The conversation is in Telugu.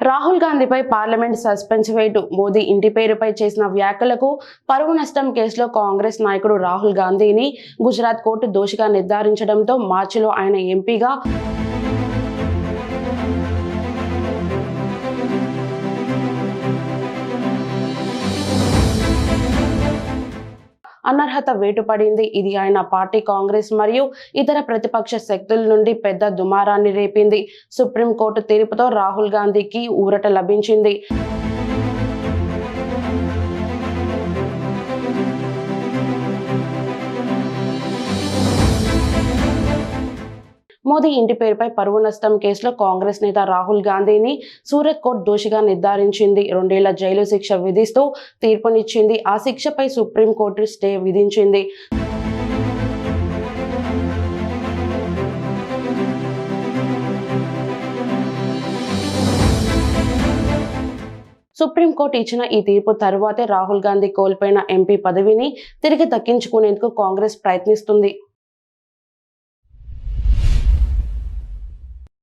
రాహుల్ గాంధీపై పార్లమెంట్ సస్పెన్స్ వేటు. మోదీ ఇంటి పేరుపై చేసిన వ్యాఖ్యలకు పరువు నష్టం కేసులో కాంగ్రెస్ నాయకుడు రాహుల్ గాంధీని గుజరాత్ కోర్టు దోషిగా నిర్ధారించడంతో మార్చిలో ఆయన ఎంపీగా అనర్హత వేటుపడింది. ఇది ఆయన పార్టీ కాంగ్రెస్ మరియు ఇతర ప్రతిపక్ష శక్తుల నుండి పెద్ద దుమారాన్ని రేపింది. సుప్రీంకోర్టు తీర్పుతో రాహుల్ గాంధీకి ఊరట లభించింది. మోదీ ఇంటి పేరుపై పరువు నష్టం కేసులో కాంగ్రెస్ నేత రాహుల్ గాంధీని సూరత్ కోర్టు దోషిగా నిర్ధారించింది. రెండేళ్ళ జైలు శిక్ష విధిస్తూ తీర్పునిచ్చింది. ఆ శిక్షపై సుప్రీంకోర్టు స్టే విధించింది. సుప్రీంకోర్టు ఇచ్చిన ఈ తీర్పు తరువాతే రాహుల్ గాంధీ కోల్పోయిన ఎంపీ పదవిని తిరిగి దక్కించుకునేందుకు కాంగ్రెస్ ప్రయత్నిస్తుంది.